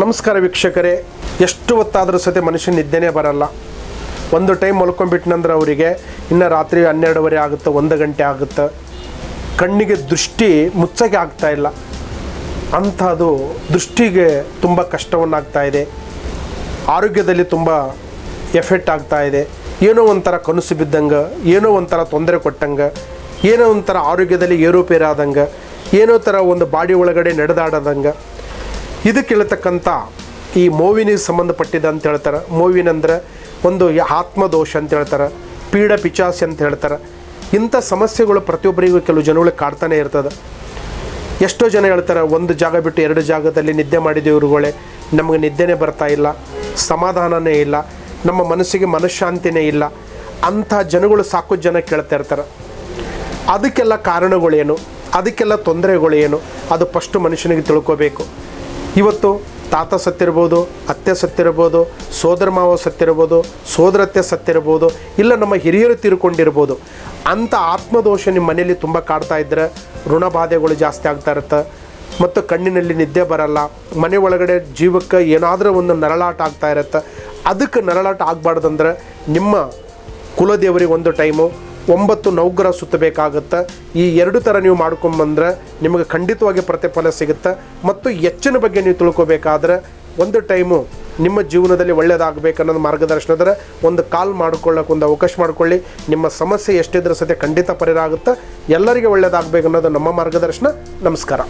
ನಮಸ್ಕಾರ ವೀಕ್ಷಕರೇ. ಎಷ್ಟು ಹೊತ್ತಾದರೂ ಸತೆ ಮನುಷ್ಯ ನಿದ್ದೆನೇ ಬರಲ್ಲ. ಒಂದು ಟೈಮ್ ಮಲ್ಕೊಂಡ್ಬಿಟ್ನಂದ್ರೆ ಅವರಿಗೆ ಇನ್ನು ರಾತ್ರಿ ಹನ್ನೆರಡುವರೆ ಆಗುತ್ತೆ, ಒಂದು ಗಂಟೆ ಆಗುತ್ತೆ. ಕಣ್ಣಿಗೆ ದೃಷ್ಟಿ ಮುಚ್ಚಕ್ಕೆ ಆಗ್ತಾ ಇಲ್ಲ. ಅಂಥದ್ದು ದೃಷ್ಟಿಗೆ ತುಂಬ ಕಷ್ಟವನ್ನಾಗ್ತಾ ಇದೆ. ಆರೋಗ್ಯದಲ್ಲಿ ತುಂಬ ಎಫೆಕ್ಟ್ ಆಗ್ತಾ ಇದೆ. ಏನೋ ಒಂಥರ ಕನಸು ಬಿದ್ದಂಗೆ, ಏನೋ ಒಂಥರ ತೊಂದರೆ ಕೊಟ್ಟಂಗೆ, ಏನೋ ಒಂಥರ ಆರೋಗ್ಯದಲ್ಲಿ ಏರುಪೇರಾದಂಗೆ, ಏನೋ ಥರ ಒಂದು ಬಾಡಿ ಒಳಗಡೆ ನಡೆದಾಡದಂಗೆ ಇದಕ್ಕೆ ಹೇಳ್ತಕ್ಕಂಥ ಈ ಮೋವಿನಿಗೆ ಸಂಬಂಧಪಟ್ಟಿದ ಅಂತ ಹೇಳ್ತಾರೆ. ಮೋವಿನಂದ್ರೆ ಒಂದು ಆತ್ಮದೋಷ ಅಂತ ಹೇಳ್ತಾರೆ, ಪೀಡ ಪಿಚಾಸಿ ಅಂತ ಹೇಳ್ತಾರೆ. ಇಂಥ ಸಮಸ್ಯೆಗಳು ಪ್ರತಿಯೊಬ್ಬರಿಗೂ ಕೆಲವು ಜನಗಳಿಗೆ ಕಾಡ್ತಾನೆ ಇರ್ತದೆ. ಎಷ್ಟೋ ಜನ ಹೇಳ್ತಾರೆ, ಒಂದು ಜಾಗ ಬಿಟ್ಟು ಎರಡು ಜಾಗದಲ್ಲಿ ನಿದ್ದೆ ಮಾಡಿದ ಇವ್ರುಗಳೇ ನಮಗೆ ನಿದ್ದೆನೇ ಬರ್ತಾ ಇಲ್ಲ, ಸಮಾಧಾನನೇ ಇಲ್ಲ, ನಮ್ಮ ಮನಸ್ಸಿಗೆ ಮನಃಶಾಂತಿನೇ ಇಲ್ಲ. ಅಂಥ ಜನಗಳು ಸಾಕು ಜನ ಕೇಳ್ತಾ ಇರ್ತಾರೆ. ಅದಕ್ಕೆಲ್ಲ ಕಾರಣಗಳೇನು? ಅದಕ್ಕೆಲ್ಲ ತೊಂದರೆಗಳೇನು? ಅದು ಫಸ್ಟು ಮನುಷ್ಯನಿಗೆ ತಿಳ್ಕೋಬೇಕು. ಇವತ್ತು ತಾತ ಸತ್ತಿರ್ಬೋದು ಅತ್ತೆ ಸತ್ತಿರ್ಬೋದು ಸೋದರ ಮಾವ ಸತ್ತಿರ್ಬೋದು ಸೋದರತ್ತೆ ಸತ್ತಿರ್ಬೋದು ಇಲ್ಲ ನಮ್ಮ ಹಿರಿಯರು ತೀರ್ಕೊಂಡಿರ್ಬೋದು ಅಂಥ ಆತ್ಮದೋಷ ನಿಮ್ಮ ಮನೆಯಲ್ಲಿ ತುಂಬ ಕಾಡ್ತಾ ಇದ್ದರೆ ಋಣಬಾಧೆಗಳು ಜಾಸ್ತಿ ಆಗ್ತಾ ಇರುತ್ತೆ. ಮತ್ತು ಕಣ್ಣಿನಲ್ಲಿ ನಿದ್ದೆ ಬರಲ್ಲ, ಮನೆ ಒಳಗಡೆ ಜೀವಕ್ಕೆ ಏನಾದರೂ ಒಂದು ನರಳಾಟ ಆಗ್ತಾ ಇರುತ್ತೆ. ಅದಕ್ಕೆ ನರಳಾಟ ಆಗಬಾರ್ದಂದ್ರೆ ನಿಮ್ಮ ಕುಲದೇವರಿಗೆ ಒಂದು ಟೈಮು ಒಂಬತ್ತು ನೌಗ್ರ ಸುತ್ತಬೇಕಾಗುತ್ತೆ? ಈ ಎರಡು ಥರ ನೀವು ಮಾಡ್ಕೊಂಬಂದ್ರೆ ನಿಮಗೆ ಖಂಡಿತವಾಗಿ ಪ್ರತಿಫಲ ಸಿಗುತ್ತೆ. ಮತ್ತು ಹೆಚ್ಚಿನ ಬಗ್ಗೆ ನೀವು ತಿಳ್ಕೊಬೇಕಾದ್ರೆ ಒಂದು ಟೈಮು ನಿಮ್ಮ ಜೀವನದಲ್ಲಿ ಒಳ್ಳೆಯದಾಗಬೇಕನ್ನೋದು ಮಾರ್ಗದರ್ಶನದ್ರೆ ಒಂದು ಕಾಲ್ ಮಾಡ್ಕೊಳ್ಳೋಕೆ ಒಂದು ಅವಕಾಶ ಮಾಡಿಕೊಳ್ಳಿ. ನಿಮ್ಮ ಸಮಸ್ಯೆ ಎಷ್ಟಿದ್ರೂ ಸದ್ಯ ಖಂಡಿತ ಪರಿಹಾರ ಆಗುತ್ತೆ. ಎಲ್ಲರಿಗೆ ಒಳ್ಳೆಯದಾಗಬೇಕು ಅನ್ನೋದು ನಮ್ಮ ಮಾರ್ಗದರ್ಶನ. ನಮಸ್ಕಾರ.